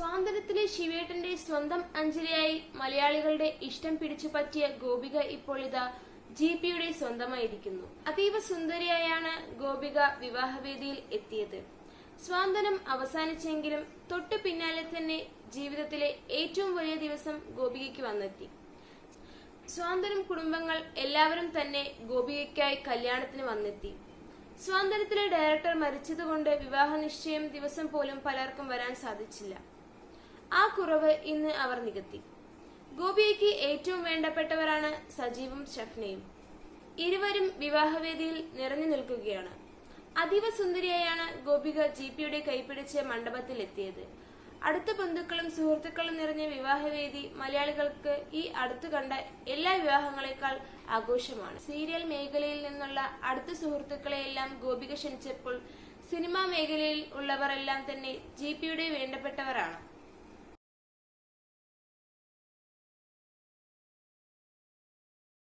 സ്വാതന്ത്ര്യത്തിലെ ശിവേട്ടന്റെ സ്വന്തം അഞ്ജലിയായി മലയാളികളുടെ ഇഷ്ടം പിടിച്ചു പറ്റിയ ഗോപിക ഇപ്പോൾ ഇതാ ജി പിയുടെ സ്വന്തമായിരിക്കുന്നു. അതീവ സുന്ദരിയായാണ് ഗോപിക വിവാഹവേദിയിൽ എത്തിയത്. സ്വാതന്ത്ര്യം അവസാനിച്ചെങ്കിലും തൊട്ടു പിന്നാലെ തന്നെ ജീവിതത്തിലെ ഏറ്റവും വലിയ ദിവസം ഗോപികയ്ക്ക് വന്നെത്തി. സ്വാതന്ത്ര്യം കുടുംബങ്ങൾ എല്ലാവരും തന്നെ ഗോപികയ്ക്കായി കല്യാണത്തിന് വന്നെത്തി. സ്വാതന്ത്ര്യത്തിലെ ഡയറക്ടർ മരിച്ചതുകൊണ്ട് വിവാഹ നിശ്ചയം ദിവസം പോലും പലർക്കും വരാൻ സാധിച്ചില്ല. ആ കുറവ് ഇന്ന് അവർ നികത്തി. ഗോപിയയ്ക്ക് ഏറ്റവും വേണ്ടപ്പെട്ടവരാണ് സജീവും ഷഫ്നയും. ഇരുവരും വിവാഹവേദിയിൽ നിറഞ്ഞു നിൽക്കുകയാണ്. അതീവ സുന്ദരിയായാണ് ഗോപിക ജി പിയുടെ കൈപിടിച്ച് മണ്ഡപത്തിൽ എത്തിയത് അടുത്ത ബന്ധുക്കളും സുഹൃത്തുക്കളും നിറഞ്ഞ വിവാഹവേദി മലയാളികൾക്ക് ഈ അടുത്തു കണ്ട എല്ലാ വിവാഹങ്ങളെക്കാൾ ആഘോഷമാണ്. സീരിയൽ മേഖലയിൽ നിന്നുള്ള അടുത്ത സുഹൃത്തുക്കളെയെല്ലാം ഗോപിക ക്ഷണിച്ചപ്പോൾ സിനിമാ മേഖലയിൽ ഉള്ളവരെല്ലാം തന്നെ ജി പിയുടെ വേണ്ടപ്പെട്ടവരാണ്.